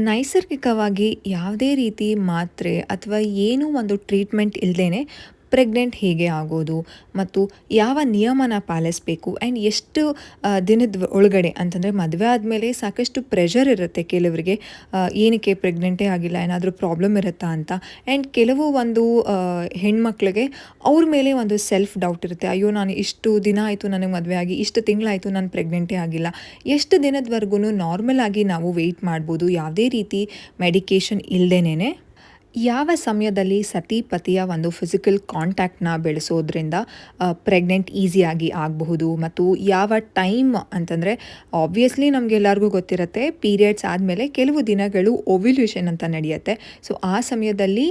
ನೈಸರ್ಗಿಕವಾಗಿ ಯಾವುದೇ ರೀತಿ ಮಾತ್ರೆ ಅಥವಾ ಏನೂ ಒಂದು ಟ್ರೀಟ್ಮೆಂಟ್ ಇಲ್ಲದೇನೆ ಪ್ರೆಗ್ನೆಂಟ್ ಹೇಗೆ ಆಗೋದು ಮತ್ತು ಯಾವ ನಿಯಮನ ಪಾಲಿಸಬೇಕು ಆ್ಯಂಡ್ ಎಷ್ಟು ದಿನದ ಒಳಗಡೆ ಅಂತಂದರೆ ಮದುವೆ ಆದಮೇಲೆ ಸಾಕಷ್ಟು ಪ್ರೆಷರ್ ಇರುತ್ತೆ ಕೆಲವರಿಗೆ ಏನಕ್ಕೆ ಪ್ರೆಗ್ನೆಂಟೇ ಆಗಿಲ್ಲ, ಏನಾದರೂ ಪ್ರಾಬ್ಲಮ್ ಇರುತ್ತಾ ಅಂತ. ಆ್ಯಂಡ್ ಕೆಲವು ಒಂದು ಹೆಣ್ಮಕ್ಳಿಗೆ ಅವ್ರ ಮೇಲೆ ಒಂದು ಸೆಲ್ಫ್ ಡೌಟ್ ಇರುತ್ತೆ. ಅಯ್ಯೋ, ನಾನು ಇಷ್ಟು ದಿನ ಆಯಿತು ನನಗೆ ಮದುವೆ ಆಗಿ, ಇಷ್ಟು ತಿಂಗಳಾಯಿತು ನಾನು ಪ್ರೆಗ್ನೆಂಟೇ ಆಗಿಲ್ಲ. ಎಷ್ಟು ದಿನದವರೆಗೂ ನಾರ್ಮಲ್ ಆಗಿ ನಾವು ವೆಯ್ಟ್ ಮಾಡ್ಬೋದು. ಯಾವುದೇ ರೀತಿ ಮೆಡಿಕೇಷನ್ ಇಲ್ಲದೇನೆ ಯಾವ ಸಮಯದಲ್ಲಿ ಸತಿ ಪತಿಯ ಒಂದು ಫಿಸಿಕಲ್ ಕಾಂಟ್ಯಾಕ್ಟ್ನ ಬೆಳೆಸೋದ್ರಿಂದ ಪ್ರೆಗ್ನೆಂಟ್ ಈಸಿಯಾಗಿ ಆಗಬಹುದು ಮತ್ತು ಯಾವ ಟೈಮ್ ಅಂತಂದರೆ ಆಬ್ವಿಯಸ್ಲಿ ನಮಗೆಲ್ಲರಿಗೂ ಗೊತ್ತಿರುತ್ತೆ ಪೀರಿಯಡ್ಸ್ ಆದಮೇಲೆ ಕೆಲವು ದಿನಗಳು ಓವ್ಯುಲ್ಯೂಷನ್ ಅಂತ ನಡೆಯುತ್ತೆ. ಸೊ ಆ ಸಮಯದಲ್ಲಿ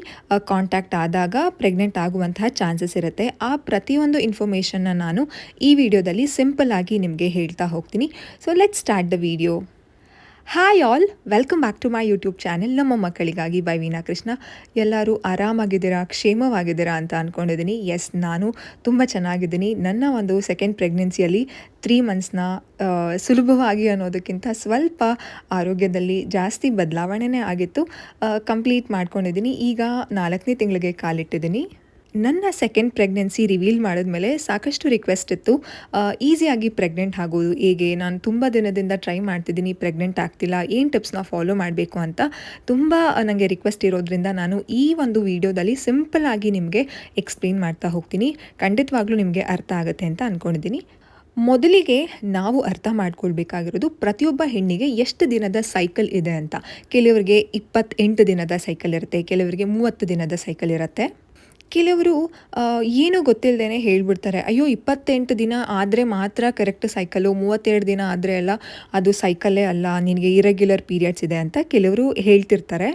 ಕಾಂಟ್ಯಾಕ್ಟ್ ಆದಾಗ ಪ್ರೆಗ್ನೆಂಟ್ ಆಗುವಂತಹ ಚಾನ್ಸಸ್ ಇರುತ್ತೆ. ಆ ಪ್ರತಿಯೊಂದು ಇನ್ಫಾರ್ಮೇಷನ್ನ ನಾನು ಈ ವಿಡಿಯೋದಲ್ಲಿ ಸಿಂಪಲ್ ಆಗಿ ನಿಮಗೆ ಹೇಳ್ತಾ ಹೋಗ್ತೀನಿ. So let start the video hi all welcome back to my YouTube channel ನಮ್ಮ ಮಕ್ಕಳಿಗಾಗಿ ಬೈ ವೀನಾ ಕೃಷ್ಣ. ಎಲ್ಲರೂ ಆರಾಮಾಗಿದ್ದೀರಾ, ಕ್ಷೇಮವಾಗಿದ್ದೀರಾ ಅಂತ ಅಂದ್ಕೊಂಡಿದ್ದೀನಿ ಎಸ್ ನಾನು ತುಂಬ ಚೆನ್ನಾಗಿದ್ದೀನಿ. ನನ್ನ ಒಂದು ಸೆಕೆಂಡ್ ಪ್ರೆಗ್ನೆನ್ಸಿಯಲ್ಲಿ ತ್ರೀ ಮಂತ್ಸ್ನ ಸುಲಭವಾಗಿ ಅನ್ನೋದಕ್ಕಿಂತ ಸ್ವಲ್ಪ ಆರೋಗ್ಯದಲ್ಲಿ ಜಾಸ್ತಿ ಬದಲಾವಣೆನೇ ಆಗಿತ್ತು. ಕಂಪ್ಲೀಟ್ ಮಾಡ್ಕೊಂಡಿದ್ದೀನಿ. ಈಗ ನಾಲ್ಕನೇ ತಿಂಗಳಿಗೆ ಕಾಲಿಟ್ಟಿದ್ದೀನಿ. ನನ್ನ ಸೆಕೆಂಡ್ ಪ್ರೆಗ್ನೆನ್ಸಿ ರಿವೀಲ್ ಮಾಡಿದ್ಮೇಲೆ ಸಾಕಷ್ಟು ರಿಕ್ವೆಸ್ಟ್ ಇತ್ತು. ಈಸಿಯಾಗಿ ಪ್ರೆಗ್ನೆಂಟ್ ಆಗೋದು ಹೇಗೆ? ನಾನು ತುಂಬ ದಿನದಿಂದ ಟ್ರೈ ಮಾಡ್ತಿದ್ದೀನಿ ಪ್ರೆಗ್ನೆಂಟ್ ಆಗ್ತಿಲ್ಲ, ಏನು ಟಿಪ್ಸ್ನ ಫಾಲೋ ಮಾಡಬೇಕು ಅಂತ ತುಂಬ ನನಗೆ ರಿಕ್ವೆಸ್ಟ್ ಇರೋದ್ರಿಂದ ನಾನು ಈ ಒಂದು ವಿಡಿಯೋದಲ್ಲಿ ಸಿಂಪಲ್ ಆಗಿ ನಿಮಗೆ ಎಕ್ಸ್ಪ್ಲೇನ್ ಮಾಡ್ತಾ ಹೋಗ್ತೀನಿ. ಖಂಡಿತವಾಗ್ಲೂ ನಿಮಗೆ ಅರ್ಥ ಆಗುತ್ತೆ ಅಂತ ಅಂದ್ಕೊಂಡಿದ್ದೀನಿ ಮೊದಲಿಗೆ ನಾವು ಅರ್ಥ ಮಾಡ್ಕೊಳ್ಬೇಕಾಗಿರೋದು ಪ್ರತಿಯೊಬ್ಬ ಹೆಣ್ಣಿಗೆ ಎಷ್ಟು ದಿನದ ಸೈಕಲ್ ಇದೆ ಅಂತ. ಕೆಲವರಿಗೆ ಇಪ್ಪತ್ತೆಂಟು ದಿನದ ಸೈಕಲ್ ಇರುತ್ತೆ, ಕೆಲವರಿಗೆ ಮೂವತ್ತು ದಿನದ ಸೈಕಲ್ ಇರುತ್ತೆ. ಕೆಲವರು ಏನೂ ಗೊತ್ತಿಲ್ಲದೇ ಹೇಳ್ಬಿಡ್ತಾರೆ, ಅಯ್ಯೋ, ಇಪ್ಪತ್ತೆಂಟು ದಿನ ಆದರೆ ಮಾತ್ರ ಕರೆಕ್ಟ್ ಸೈಕಲು ಮೂವತ್ತೆರಡು ದಿನ ಆದರೆ ಅಲ್ಲ, ಅದು ಸೈಕಲ್ಲೇ ಅಲ್ಲ, ನಿನಗೆ ಇರೆಗ್ಯುಲರ್ ಪೀರಿಯಡ್ಸ್ ಇದೆ ಅಂತ ಕೆಲವರು ಹೇಳ್ತಿರ್ತಾರೆ.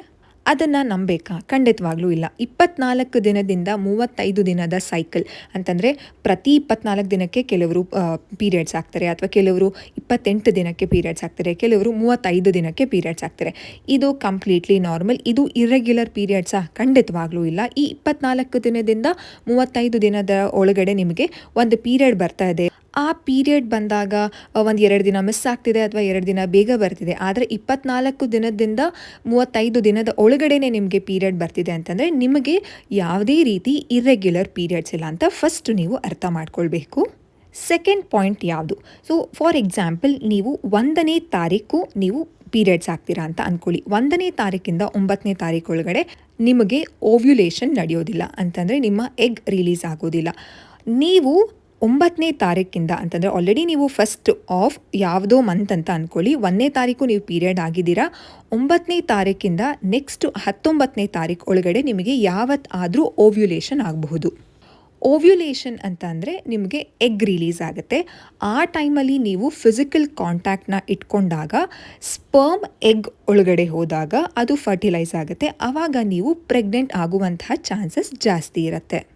ಅದನ್ನು ನಂಬೇಕಾ? ಖಂಡಿತವಾಗ್ಲೂ ಇಲ್ಲ. ಇಪ್ಪತ್ನಾಲ್ಕು ದಿನದಿಂದ ಮೂವತ್ತೈದು ದಿನದ ಸೈಕಲ್ ಅಂತಂದರೆ ಪ್ರತಿ ಇಪ್ಪತ್ನಾಲ್ಕು ದಿನಕ್ಕೆ ಕೆಲವರು ಪೀರಿಯಡ್ಸ್ ಆಗ್ತಾರೆ ಅಥವಾ ಕೆಲವರು ಇಪ್ಪತ್ತೆಂಟು ದಿನಕ್ಕೆ ಪೀರಿಯಡ್ಸ್ ಆಗ್ತಾರೆ ಕೆಲವರು ಮೂವತ್ತೈದು ದಿನಕ್ಕೆ ಪೀರಿಯಡ್ಸ್ ಆಗ್ತಾರೆ ಇದು ಕಂಪ್ಲೀಟ್ಲಿ ನಾರ್ಮಲ್ ಇದು ಇರೆಗ್ಯುಲರ್ ಪೀರಿಯಡ್ಸಾ ಖಂಡಿತವಾಗ್ಲೂ ಇಲ್ಲ. ಈ ಇಪ್ಪತ್ನಾಲ್ಕು ದಿನದಿಂದ ಮೂವತ್ತೈದು ದಿನದ ಒಳಗಡೆ ನಿಮಗೆ ಒಂದು ಪೀರಿಯಡ್ ಬರ್ತಾ ಇದೆ. ಆ ಪೀರಿಯಡ್ ಬಂದಾಗ ಒಂದು ಎರಡು ದಿನ ಮಿಸ್ ಆಗ್ತಿದೆ ಅಥವಾ ಎರಡು ದಿನ ಬೇಗ ಬರ್ತಿದೆ. ಆದರೆ ಇಪ್ಪತ್ನಾಲ್ಕು ದಿನದಿಂದ ಮೂವತ್ತೈದು ದಿನದ ಒಳಗಡೆನೆ ನಿಮಗೆ ಪೀರಿಯಡ್ ಬರ್ತಿದೆ ಅಂತಂದರೆ ನಿಮಗೆ ಯಾವುದೇ ರೀತಿ ಇರ್ರೆಗ್ಯುಲರ್ ಪೀರಿಯಡ್ಸ್ ಇಲ್ಲ ಅಂತ ಫಸ್ಟ್ ನೀವು ಅರ್ಥ ಮಾಡ್ಕೊಳ್ಬೇಕು. ಸೆಕೆಂಡ್ ಪಾಯಿಂಟ್ ಯಾವುದು? ಸೊ ಫಾರ್ ಎಕ್ಸಾಂಪಲ್ ನೀವು ಒಂದನೇ ತಾರೀಕು ನೀವು ಪೀರಿಯಡ್ಸ್ ಆಗ್ತೀರಾ ಅಂತ ಅಂದ್ಕೊಳ್ಳಿ ಒಂದನೇ ತಾರೀಕಿಂದ ಒಂಬತ್ತನೇ ತಾರೀಕು ಒಳಗಡೆ ನಿಮಗೆ ಓವ್ಯುಲೇಷನ್ ನಡೆಯೋದಿಲ್ಲ ಅಂತಂದರೆ ನಿಮ್ಮ ಎಗ್ ರಿಲೀಸ್ ಆಗೋದಿಲ್ಲ. ನೀವು ಒಂಬತ್ತನೇ ತಾರೀಕಿಂದ ಅಂತಂದರೆ ಆಲ್ರೆಡಿ ನೀವು ಫಸ್ಟ್ ಆಫ್ ಯಾವುದೋ ಮಂತ್ ಅಂತ ಅಂದ್ಕೊಳ್ಳಿ ಒಂದನೇ ತಾರೀಕು ನೀವು ಪೀರಿಯಡ್ ಆಗಿದ್ದೀರಾ. ಒಂಬತ್ತನೇ ತಾರೀಕಿಂದ ನೆಕ್ಸ್ಟ್ ಹತ್ತೊಂಬತ್ತನೇ ತಾರೀಕು ಒಳಗಡೆ ನಿಮಗೆ ಯಾವತ್ತಾದರೂ ಓವ್ಯುಲೇಷನ್ ಆಗಬಹುದು. ಓವ್ಯುಲೇಷನ್ ಅಂತ ಅಂದರೆ ನಿಮಗೆ ಎಗ್ ರಿಲೀಸ್ ಆಗುತ್ತೆ. ಆ ಟೈಮಲ್ಲಿ ನೀವು ಫಿಸಿಕಲ್ ಕಾಂಟ್ಯಾಕ್ಟ್ನ ಇಟ್ಕೊಂಡಾಗ ಸ್ಪರ್ಮ್ ಎಗ್ ಒಳಗಡೆ ಹೋದಾಗ ಅದು ಫರ್ಟಿಲೈಸ್ ಆಗುತ್ತೆ. ಆವಾಗ ನೀವು ಪ್ರೆಗ್ನೆಂಟ್ ಆಗುವಂತಹ ಚಾನ್ಸಸ್ ಜಾಸ್ತಿ ಇರುತ್ತೆ.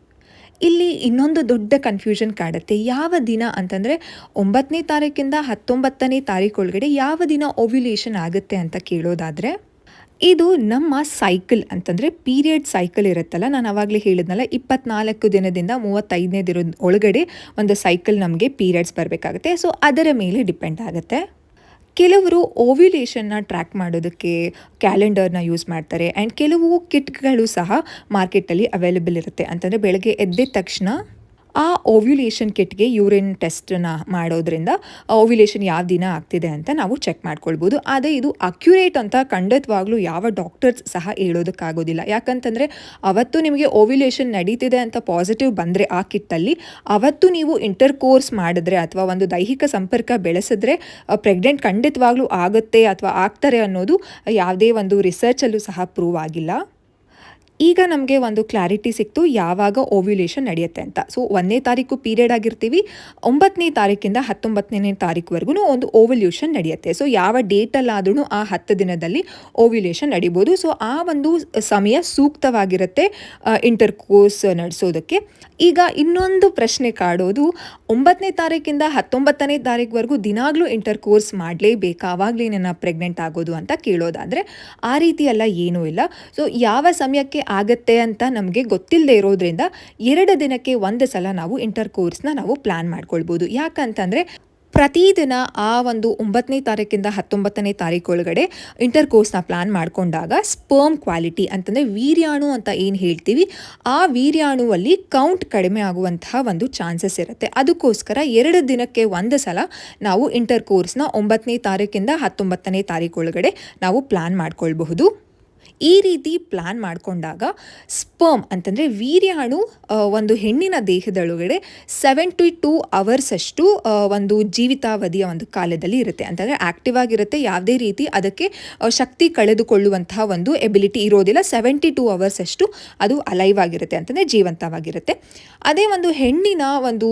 ಇಲ್ಲಿ ಇನ್ನೊಂದು ದೊಡ್ಡ ಕನ್ಫ್ಯೂಷನ್ ಕಾಡುತ್ತೆ. ಯಾವ ದಿನ ಅಂತಂದರೆ ಒಂಬತ್ತನೇ ತಾರೀಕಿಂದ ಹತ್ತೊಂಬತ್ತನೇ ತಾರೀಕು ಯಾವ ದಿನ ಓವ್ಯುಲೇಷನ್ ಆಗುತ್ತೆ ಅಂತ ಕೇಳೋದಾದರೆ, ಇದು ನಮ್ಮ ಸೈಕಲ್ ಅಂತಂದರೆ ಪೀರಿಯಡ್ ಸೈಕಲ್ ಇರುತ್ತಲ್ಲ, ನಾನು ಆವಾಗಲೇ ಹೇಳಿದ್ನಲ್ಲ ಇಪ್ಪತ್ನಾಲ್ಕು ದಿನದಿಂದ ಮೂವತ್ತೈದನೇ ದಿನದ ಒಳಗಡೆ ಒಂದು ಸೈಕಲ್ ನಮಗೆ ಪೀರಿಯಡ್ಸ್ ಬರಬೇಕಾಗುತ್ತೆ. ಸೊ ಅದರ ಮೇಲೆ ಡಿಪೆಂಡ್ ಆಗುತ್ತೆ. ಕೆಲವರು ಓವ್ಯುಲೇಷನ್ನ ಟ್ರ್ಯಾಕ್ ಮಾಡೋದಕ್ಕೆ ಕ್ಯಾಲೆಂಡರ್ನ ಯೂಸ್ ಮಾಡ್ತಾರೆ ಆ್ಯಂಡ್ ಕೆಲವು ಕಿಟ್ಗಳು ಸಹ ಮಾರ್ಕೆಟಲ್ಲಿ ಅವೈಲೇಬಲ್ ಇರುತ್ತೆ ಅಂತಂದರೆ ಬೆಳಗ್ಗೆ ಎದ್ದಿದ ತಕ್ಷಣ ಆ ಓವ್ಯುಲೇಷನ್ ಕಿಟ್ಗೆ ಯೂರಿನ್ ಟೆಸ್ಟನ್ನ ಮಾಡೋದ್ರಿಂದ ಓವ್ಯುಲೇಷನ್ ಯಾವ ದಿನ ಆಗ್ತಿದೆ ಅಂತ ನಾವು ಚೆಕ್ ಮಾಡ್ಕೊಳ್ಬೋದು. ಆದರೆ ಇದು ಅಕ್ಯುರೇಟ್ ಅಂತ ಖಂಡಿತವಾಗ್ಲೂ ಯಾವ ಡಾಕ್ಟರ್ಸ್ ಸಹ ಹೇಳೋದಕ್ಕಾಗೋದಿಲ್ಲ. ಯಾಕಂತಂದರೆ ಅವತ್ತು ನಿಮಗೆ ಓವ್ಯುಲೇಷನ್ ನಡೀತಿದೆ ಅಂತ ಪಾಸಿಟಿವ್ ಬಂದರೆ ಆ ಕಿಟ್ಟಲ್ಲಿ, ಅವತ್ತು ನೀವು ಇಂಟರ್ ಕೋರ್ಸ್ ಮಾಡಿದ್ರೆ ಅಥವಾ ಒಂದು ದೈಹಿಕ ಸಂಪರ್ಕ ಬೆಳೆಸಿದ್ರೆ ಪ್ರೆಗ್ನೆಂಟ್ ಖಂಡಿತವಾಗ್ಲೂ ಆಗುತ್ತೆ ಅಥವಾ ಆಗ್ತಾರೆ ಅನ್ನೋದು ಯಾವುದೇ ಒಂದು ರಿಸರ್ಚಲ್ಲೂ ಸಹ ಪ್ರೂವ್ ಆಗಿಲ್ಲ. ಈಗ ನಮಗೆ ಒಂದು ಕ್ಲಾರಿಟಿ ಸಿಕ್ತು, ಯಾವಾಗ ಓವ್ಯುಲೇಷನ್ ನಡೆಯುತ್ತೆ ಅಂತ. ಸೊ ಒಂದನೇ ತಾರೀಕು ಪೀರಿಯಡ್ ಆಗಿರ್ತೀವಿ ಒಂಬತ್ತನೇ ತಾರೀಕಿಂದ ಹತ್ತೊಂಬತ್ತನೇ ತಾರೀಕುವರೆಗೂ ಒಂದು ಓವ್ಯುಲೇಷನ್ ನಡೆಯುತ್ತೆ. ಸೊ ಯಾವ ಡೇಟಲ್ಲಾದ್ರೂ ಆ ಹತ್ತು ದಿನದಲ್ಲಿ ಓವ್ಯುಲೇಷನ್ ನಡಿಬೋದು. ಸೊ ಆ ಒಂದು ಸಮಯ ಸೂಕ್ತವಾಗಿರುತ್ತೆ ಇಂಟರ್ ಕೋರ್ಸ್ ನಡೆಸೋದಕ್ಕೆ. ಈಗ ಇನ್ನೊಂದು ಪ್ರಶ್ನೆ ಕಾಡೋದು ಒಂಬತ್ತನೇ ತಾರೀಕಿಂದ ಹತ್ತೊಂಬತ್ತನೇ ತಾರೀಕುವರೆಗೂ ದಿನಾಗಲೂ ಇಂಟರ್ ಕೋರ್ಸ್ ಮಾಡಲೇಬೇಕಾ? ಆವಾಗಲೇ ನನ್ನ ಪ್ರೆಗ್ನೆಂಟ್ ಆಗೋದು ಅಂತ ಕೇಳೋದಾದರೆ, ಆ ರೀತಿ ಎಲ್ಲ ಏನೂ ಇಲ್ಲ. ಸೊ ಯಾವ ಸಮಯಕ್ಕೆ ಆಗತ್ತೆ ಅಂತ ನಮಗೆ ಗೊತ್ತಿಲ್ಲದೆ ಇರೋದ್ರಿಂದ ಎರಡು ದಿನಕ್ಕೆ ಒಂದು ಸಲ ನಾವು ಇಂಟರ್ ಕೋರ್ಸ್ನ ನಾವು ಪ್ಲ್ಯಾನ್ ಮಾಡ್ಕೊಳ್ಬೋದು. ಯಾಕಂತಂದರೆ ಪ್ರತಿದಿನ ಆ ಒಂದು ಒಂಬತ್ತನೇ ತಾರೀಕಿಂದ ಹತ್ತೊಂಬತ್ತನೇ ತಾರೀಕು ಒಳಗಡೆ ಇಂಟರ್ ಕೋರ್ಸ್ನ ಪ್ಲ್ಯಾನ್ ಮಾಡಿಕೊಂಡಾಗ ಸ್ಪರ್ಮ್ ಕ್ವಾಲಿಟಿ ಅಂತಂದರೆ ವೀರ್ಯಾಣು ಅಂತ ಏನು ಹೇಳ್ತೀವಿ, ಆ ವೀರ್ಯಾಣುವಲ್ಲಿ ಕೌಂಟ್ ಕಡಿಮೆ ಆಗುವಂತಹ ಒಂದು ಚಾನ್ಸಸ್ ಇರುತ್ತೆ. ಅದಕ್ಕೋಸ್ಕರ ಎರಡು ದಿನಕ್ಕೆ ಒಂದು ಸಲ ನಾವು ಇಂಟರ್ ಕೋರ್ಸ್ನ ಒಂಬತ್ತನೇ ತಾರೀಕಿಂದ ಹತ್ತೊಂಬತ್ತನೇ ತಾರೀಕು ಒಳಗಡೆ ನಾವು ಪ್ಲ್ಯಾನ್ ಮಾಡ್ಕೊಳ್ಬಹುದು. ಈ ರೀತಿ ಪ್ಲ್ಯಾನ್ ಮಾಡಿಕೊಂಡಾಗ ಸ್ಪರ್ಮ್ ಅಂತಂದರೆ ವೀರ್ಯಾಣು ಒಂದು ಹೆಣ್ಣಿನ ದೇಹದೊಳಗಡೆ ಸೆವೆನ್ ಟು ಅವರ್ಸ್ ಅಷ್ಟು ಒಂದು ಜೀವಿತಾವಧಿಯ ಒಂದು ಕಾಲದಲ್ಲಿ ಇರುತ್ತೆ. ಅಂತಂದರೆ ಆ್ಯಕ್ಟಿವ್ ಆಗಿರುತ್ತೆ, ಯಾವುದೇ ರೀತಿ ಅದಕ್ಕೆ ಶಕ್ತಿ ಕಳೆದುಕೊಳ್ಳುವಂತಹ ಒಂದು ಎಬಿಲಿಟಿ ಇರೋದಿಲ್ಲ. ಸೆವೆಂಟಿ ಟೂ ಅವರ್ಸಷ್ಟು ಅದು ಅಲೈವ್ ಆಗಿರುತ್ತೆ ಅಂತಂದರೆ ಜೀವಂತವಾಗಿರುತ್ತೆ. ಅದೇ ಒಂದು ಹೆಣ್ಣಿನ ಒಂದು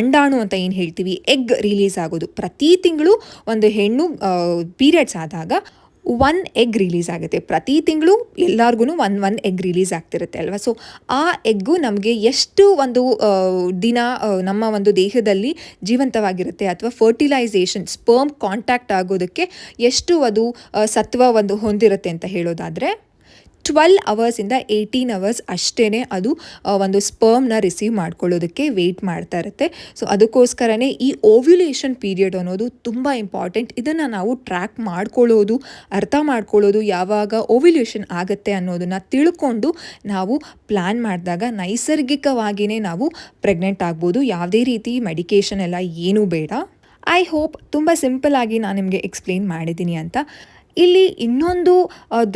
ಅಂಡಾಣು ಅಂತ ಏನು ಹೇಳ್ತೀವಿ ಎಗ್ ರಿಲೀಸ್ ಆಗೋದು. ಪ್ರತಿ ತಿಂಗಳು ಒಂದು ಹೆಣ್ಣು ಪೀರಿಯಡ್ಸ್ ಆದಾಗ ಒನ್ ಎಗ್ ರಿಲೀಸ್ ಆಗುತ್ತೆ. ಪ್ರತಿ ತಿಂಗಳು ಎಲ್ಲರಿಗೂ ಒನ್ ಒನ್ ಎಗ್ ರಿಲೀಸ್ ಆಗ್ತಿರುತ್ತೆ ಅಲ್ವಾ? ಸೊ ಆ ಎಗ್ಗು ನಮಗೆ ಎಷ್ಟು ಒಂದು ದಿನ ನಮ್ಮ ಒಂದು ದೇಹದಲ್ಲಿ ಜೀವಂತವಾಗಿರುತ್ತೆ ಅಥವಾ ಫರ್ಟಿಲೈಸೇಷನ್ ಸ್ಪರ್ಮ್ ಕಾಂಟ್ಯಾಕ್ಟ್ ಆಗೋದಕ್ಕೆ ಎಷ್ಟು ಅದು ಸತ್ವ ಒಂದು ಹೊಂದಿರುತ್ತೆ ಅಂತ ಹೇಳೋದಾದರೆ ಟ್ವೆಲ್ ಅವರ್ಸಿಂದ ಏಯ್ಟೀನ್ ಅವರ್ಸ್ ಅಷ್ಟೇ ಅದು ಒಂದು ಸ್ಪರ್ಮ್ನ ರಿಸೀವ್ ಮಾಡ್ಕೊಳ್ಳೋದಕ್ಕೆ ವೆಯ್ಟ್ ಮಾಡ್ತಾ ಇರುತ್ತೆ. ಸೊ ಅದಕ್ಕೋಸ್ಕರನೇ ಈ ಓವ್ಯುಲೇಷನ್ ಪೀರಿಯಡ್ ಅನ್ನೋದು ತುಂಬ ಇಂಪಾರ್ಟೆಂಟ್ ಇದನ್ನು ನಾವು ಟ್ರ್ಯಾಕ್ ಮಾಡ್ಕೊಳ್ಳೋದು, ಅರ್ಥ ಮಾಡ್ಕೊಳ್ಳೋದು, ಯಾವಾಗ ಓವ್ಯುಲೇಷನ್ ಆಗುತ್ತೆ ಅನ್ನೋದನ್ನು ತಿಳ್ಕೊಂಡು ನಾವು ಪ್ಲ್ಯಾನ್ ಮಾಡಿದಾಗ ನೈಸರ್ಗಿಕವಾಗಿಯೇ ನಾವು ಪ್ರೆಗ್ನೆಂಟ್ ಆಗ್ಬೋದು. ಯಾವುದೇ ರೀತಿ ಮೆಡಿಕೇಷನ್ ಎಲ್ಲ ಏನೂ ಬೇಡ. ಐ ಹೋಪ್ ತುಂಬ ಸಿಂಪಲ್ ಆಗಿ ನಾನು ನಿಮಗೆ ಎಕ್ಸ್ಪ್ಲೇನ್ ಮಾಡಿದ್ದೀನಿ ಅಂತ. ಇಲ್ಲಿ ಇನ್ನೊಂದು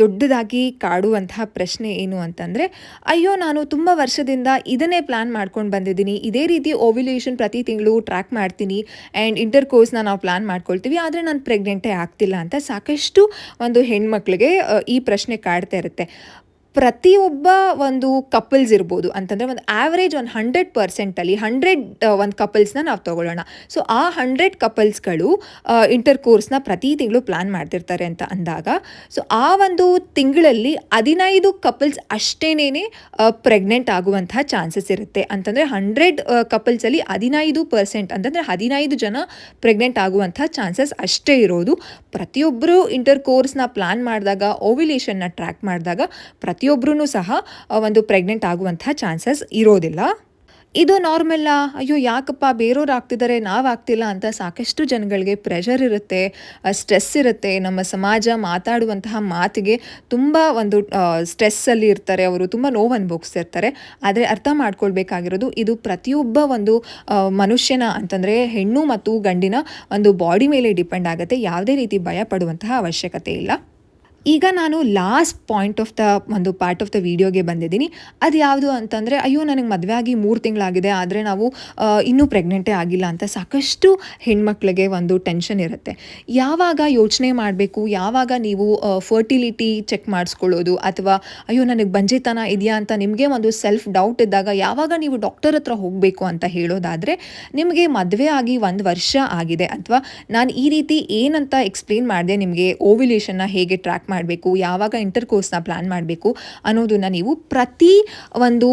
ದೊಡ್ಡದಾಗಿ ಕಾಡುವಂತಹ ಪ್ರಶ್ನೆ ಏನು ಅಂತಂದರೆ, ಅಯ್ಯೋ ನಾನು ತುಂಬ ವರ್ಷದಿಂದ ಇದನ್ನೇ ಪ್ಲ್ಯಾನ್ ಮಾಡ್ಕೊಂಡು ಬಂದಿದ್ದೀನಿ. ಇದೇ ರೀತಿ ಓವ್ಯುಲೇಷನ್ ಪ್ರತಿ ತಿಂಗಳು ಟ್ರ್ಯಾಕ್ ಮಾಡ್ತೀನಿ ಆ್ಯಂಡ್ ಇಂಟರ್ ಕೋರ್ಸ್ನ ನಾವು ಪ್ಲ್ಯಾನ್ ಮಾಡ್ಕೊಳ್ತೀವಿ. ಆದರೆ ನಾನು ಪ್ರೆಗ್ನೆಂಟೇ ಆಗ್ತಿಲ್ಲ ಅಂತ ಸಾಕಷ್ಟು ಒಂದು ಹೆಣ್ಮಕ್ಳಿಗೆ ಈ ಪ್ರಶ್ನೆ ಕಾಡ್ತಾ ಇರುತ್ತೆ. ಪ್ರತಿಯೊಬ್ಬ ಒಂದು ಕಪಲ್ಸ್ ಇರ್ಬೋದು ಅಂತಂದರೆ ಒಂದು ಆ್ಯಾವ್ರೇಜ್ ಒಂದು ಹಂಡ್ರೆಡ್ ಪರ್ಸೆಂಟಲ್ಲಿ ಹಂಡ್ರೆಡ್ ಒಂದು ಕಪಲ್ಸ್ನ ನಾವು ತಗೊಳ್ಳೋಣ. ಸೊ ಆ ಹಂಡ್ರೆಡ್ ಕಪಲ್ಸ್ಗಳು ಇಂಟರ್ ಕೋರ್ಸ್ನ ಪ್ರತಿ ತಿಂಗಳು ಪ್ಲ್ಯಾನ್ ಮಾಡ್ತಿರ್ತಾರೆ ಅಂತ ಅಂದಾಗ ಸೊ ಆ ಒಂದು ತಿಂಗಳಲ್ಲಿ ಹದಿನೈದು ಕಪಲ್ಸ್ ಅಷ್ಟೇನೇ ಪ್ರೆಗ್ನೆಂಟ್ ಆಗುವಂತಹ ಚಾನ್ಸಸ್ ಇರುತ್ತೆ. ಅಂತಂದರೆ ಹಂಡ್ರೆಡ್ ಕಪಲ್ಸಲ್ಲಿ ಹದಿನೈದು ಪರ್ಸೆಂಟ್ ಅಂತಂದರೆ ಹದಿನೈದು ಜನ ಪ್ರೆಗ್ನೆಂಟ್ ಆಗುವಂಥ ಚಾನ್ಸಸ್ ಅಷ್ಟೇ ಇರೋದು. ಪ್ರತಿಯೊಬ್ಬರು ಇಂಟರ್ ಕೋರ್ಸ್ನ ಪ್ಲ್ಯಾನ್ ಮಾಡಿದಾಗ ಓವ್ಯುಲೇಷನ್ನ ಟ್ರ್ಯಾಕ್ ಮಾಡಿದಾಗ ಪ್ರತಿಯೊಬ್ಬರೂ ಸಹ ಒಂದು ಪ್ರೆಗ್ನೆಂಟ್ ಆಗುವಂತಹ ಚಾನ್ಸಸ್ ಇರೋದಿಲ್ಲ. ಇದು ನಾರ್ಮಲ್ಲ ಅಯ್ಯೋ, ಯಾಕಪ್ಪ ಬೇರೆಯವ್ರು ಆಗ್ತಿದ್ದಾರೆ ನಾವು ಆಗ್ತಿಲ್ಲ ಅಂತ ಸಾಕಷ್ಟು ಜನಗಳಿಗೆ ಪ್ರೆಷರ್ ಇರುತ್ತೆ ಸ್ಟ್ರೆಸ್ ಇರುತ್ತೆ. ನಮ್ಮ ಸಮಾಜ ಮಾತಾಡುವಂತಹ ಮಾತಿಗೆ ತುಂಬ ಒಂದು ಸ್ಟ್ರೆಸ್ಸಲ್ಲಿ ಇರ್ತಾರೆ ಅವರು, ತುಂಬ ನೋವು ಅನುಭವಿಸ್ತಿರ್ತಾರೆ. ಆದರೆ ಅರ್ಥ ಮಾಡ್ಕೊಳ್ಬೇಕಾಗಿರೋದು, ಇದು ಪ್ರತಿಯೊಬ್ಬ ಒಂದು ಮನುಷ್ಯನ ಅಂತಂದರೆ ಹೆಣ್ಣು ಮತ್ತು ಗಂಡಿನ ಒಂದು ಬಾಡಿ ಮೇಲೆ ಡಿಪೆಂಡ್ ಆಗುತ್ತೆ, ಯಾವುದೇ ರೀತಿ ಭಯ ಪಡುವಂತಹ ಅವಶ್ಯಕತೆ ಇಲ್ಲ. ಈಗ ನಾನು ಲಾಸ್ಟ್ ಪಾಯಿಂಟ್ ಆಫ್ ದ ಒಂದು ಪಾರ್ಟ್ ಆಫ್ ದ ವಿಡಿಯೋಗೆ ಬಂದಿದ್ದೀನಿ. ಅದು ಯಾವುದು ಅಂತಂದರೆ, ಅಯ್ಯೋ, ನನಗೆ ಮದುವೆ ಆಗಿ ಮೂರು ತಿಂಗಳಾಗಿದೆ, ಆದರೆ ನಾವು ಇನ್ನೂ ಪ್ರೆಗ್ನೆಂಟೇ ಆಗಿಲ್ಲ ಅಂತ ಸಾಕಷ್ಟು ಹೆಣ್ಮಕ್ಳಿಗೆ ಒಂದು ಟೆನ್ಷನ್ ಇರುತ್ತೆ. ಯಾವಾಗ ಯೋಚನೆ ಮಾಡಬೇಕು, ಯಾವಾಗ ನೀವು ಫರ್ಟಿಲಿಟಿ ಚೆಕ್ ಮಾಡಿಸ್ಕೊಳ್ಳೋದು, ಅಥವಾ, ಅಯ್ಯೋ, ನನಗೆ ಬಂಜೆತನ ಇದೆಯಾ ಅಂತ ನಿಮಗೆ ಒಂದು ಸೆಲ್ಫ್ ಡೌಟ್ ಇದ್ದಾಗ ಯಾವಾಗ ನೀವು ಡಾಕ್ಟರ್ ಹತ್ರ ಹೋಗಬೇಕು ಅಂತ ಹೇಳೋದಾದರೆ, ನಿಮಗೆ ಮದುವೆ ಆಗಿ ಒಂದು ವರ್ಷ ಆಗಿದೆ, ಅಥವಾ ನಾನು ಈ ರೀತಿ ಏನಂತ ಎಕ್ಸ್ಪ್ಲೇನ್ ಮಾಡಿದೆ ನಿಮಗೆ ಓವ್ಯುಲೇಷನ್ನ ಹೇಗೆ ಟ್ರ್ಯಾಕ್ ಮಾಡಬೇಕು, ಯಾವಾಗ ಇಂಟರ್ ಕೋರ್ಸ್ನ ಪ್ಲ್ಯಾನ್ ಮಾಡಬೇಕು ಅನ್ನೋದನ್ನು ನೀವು ಪ್ರತಿ ಒಂದು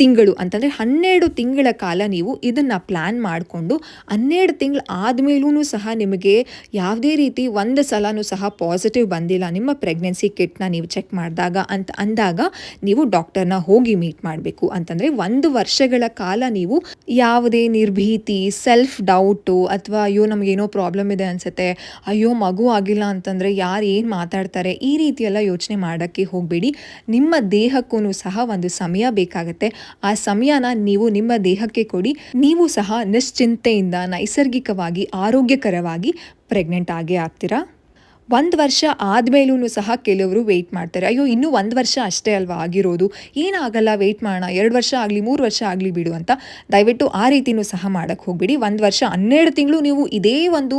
ತಿಂಗಳು, ಅಂತಂದರೆ ಹನ್ನೆರಡು ತಿಂಗಳ ಕಾಲ ನೀವು ಇದನ್ನು ಪ್ಲ್ಯಾನ್ ಮಾಡಿಕೊಂಡು ಹನ್ನೆರಡು ತಿಂಗಳು ಆದಮೇಲೂ ಸಹ ನಿಮಗೆ ಯಾವುದೇ ರೀತಿ ಒಂದು ಸಲನೂ ಸಹ ಪಾಸಿಟಿವ್ ಬಂದಿಲ್ಲ, ನಿಮ್ಮ ಪ್ರೆಗ್ನೆನ್ಸಿ ಕಿಟ್ನ ನೀವು ಚೆಕ್ ಮಾಡಿದಾಗ ಅಂತ ಅಂದಾಗ ನೀವು ಡಾಕ್ಟರ್ನ ಹೋಗಿ ಮೀಟ್ ಮಾಡಬೇಕು. ಅಂತಂದರೆ ಒಂದು ವರ್ಷಗಳ ಕಾಲ ನೀವು ಯಾವುದೇ ನಿರ್ಭೀತಿ ಸೆಲ್ಫ್ ಡೌಟು ಅಥವಾ ಅಯ್ಯೋ ನಮಗೇನೋ ಪ್ರಾಬ್ಲಮ್ ಇದೆ ಅನಿಸುತ್ತೆ, ಅಯ್ಯೋ ಮಗು ಆಗಿಲ್ಲ ಅಂತಂದರೆ ಯಾರು ಏನು ಮಾತಾಡ್ತಾರೆ ಈ ರೀತಿಯೆಲ್ಲ ಯೋಚನೆ ಮಾಡೋಕ್ಕೆ ಹೋಗಬೇಡಿ. ನಿಮ್ಮ ದೇಹಕ್ಕೂ ಸಹ ಒಂದು ಸಮಯ ಬೇಕಾಗುತ್ತೆ. ಆ ಸಮಯನ ನೀವು ನಿಮ್ಮ ದೇಹಕ್ಕೆ ಕೊಡಿ. ನೀವು ಸಹ ನಿಶ್ಚಿಂತೆಯಿಂದ ನೈಸರ್ಗಿಕವಾಗಿ, ಆರೋಗ್ಯಕರವಾಗಿ ಪ್ರೆಗ್ನೆಂಟ್ ಆಗೇ ಆಗ್ತೀರಾ? ಒಂದು ವರ್ಷ ಆದಮೇಲೂ ಸಹ ಕೆಲವರು ವೆಯ್ಟ್ ಮಾಡ್ತಾರೆ. ಅಯ್ಯೋ, ಇನ್ನೂ ಒಂದು ವರ್ಷ ಅಷ್ಟೇ ಅಲ್ವಾ ಆಗಿರೋದು? ಏನಾಗಲ್ಲ ವೆಯ್ಟ್ ಮಾಡೋಣ. ಎರಡು ವರ್ಷ ಆಗಲಿ, ಮೂರು ವರ್ಷ ಆಗಲಿ ಬಿಡು ಅಂತ ದಯವಿಟ್ಟು ಆ ರೀತಿನೂ ಸಹ ಮಾಡೋಕ್ಕೆ ಹೋಗ್ಬಿಡಿ. ಒಂದು ವರ್ಷ, ಹನ್ನೆರಡು ತಿಂಗಳು ನೀವು ಇದೇ ಒಂದು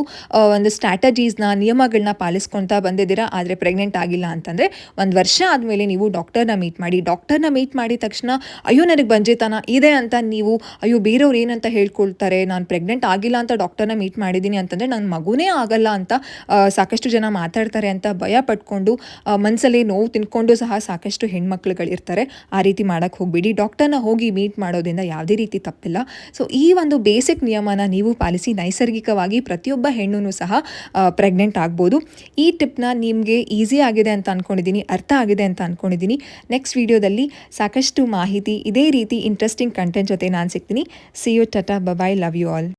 ಒಂದು ಸ್ಟ್ರಾಟಜೀಸ್ನ ನಿಯಮಗಳನ್ನ ಪಾಲಿಸ್ಕೊಳ್ತಾ ಬಂದಿದ್ದೀರಾ, ಆದರೆ ಪ್ರೆಗ್ನೆಂಟ್ ಆಗಿಲ್ಲ ಅಂತಂದರೆ ಒಂದು ವರ್ಷ ಆದಮೇಲೆ ನೀವು ಡಾಕ್ಟರ್ನ ಮೀಟ್ ಮಾಡಿ. ಡಾಕ್ಟರ್ನ ಮೀಟ್ ಮಾಡಿದ ತಕ್ಷಣ, ಅಯ್ಯೋ, ನನಗೆ ಬಂಜೆತನ ಇದೆ ಅಂತ ನೀವು, ಅಯ್ಯೋ, ಬೇರೆಯವ್ರು ಏನಂತ ಹೇಳ್ಕೊಳ್ತಾರೆ? ನಾನು ಪ್ರೆಗ್ನೆಂಟ್ ಆಗಿಲ್ಲ ಅಂತ ಡಾಕ್ಟರ್ನ ಮೀಟ್ ಮಾಡಿದ್ದೀನಿ ಅಂತಂದರೆ ನನ್ನ ಮಗುನೇ ಆಗಲ್ಲ ಅಂತ ಸಾಕಷ್ಟು ಜನ ಮಾತಾಡ್ತಾರೆ ಅಂತ ಭಯ ಪಟ್ಕೊಂಡು ಮನಸ್ಸಲ್ಲಿ ನೋವು ತಿನ್ಕೊಂಡು ಸಹ ಸಾಕಷ್ಟು ಹೆಣ್ಮಕ್ಳುಗಳಿರ್ತಾರೆ. ಆ ರೀತಿ ಮಾಡೋಕ್ಕೆ ಹೋಗಬೇಡಿ. ಡಾಕ್ಟರ್ನ ಹೋಗಿ ಮೀಟ್ ಮಾಡೋದ್ರಿಂದ ಯಾವುದೇ ರೀತಿ ತಪ್ಪಿಲ್ಲ. ಸೊ, ಈ ಒಂದು ಬೇಸಿಕ್ ನಿಯಮನ ನೀವು ಪಾಲಿಸಿ ನೈಸರ್ಗಿಕವಾಗಿ ಪ್ರತಿಯೊಬ್ಬ ಹೆಣ್ಣು ಸಹ ಪ್ರೆಗ್ನೆಂಟ್ ಆಗ್ಬೋದು. ಈ ಟಿಪ್ನ ನಿಮಗೆ ಈಸಿ ಆಗಿದೆ ಅಂತ ಅಂದ್ಕೊಂಡಿದ್ದೀನಿ ಅರ್ಥ ಆಗಿದೆ ಅಂತ ಅಂದ್ಕೊಂಡಿದ್ದೀನಿ ನೆಕ್ಸ್ಟ್ ವಿಡಿಯೋದಲ್ಲಿ ಸಾಕಷ್ಟು ಮಾಹಿತಿ, ಇದೇ ರೀತಿ ಇಂಟ್ರೆಸ್ಟಿಂಗ್ ಕಂಟೆಂಟ್ ಜೊತೆ ನಾನು ಸಿಗ್ತೀನಿ. See you tata bye bye love you all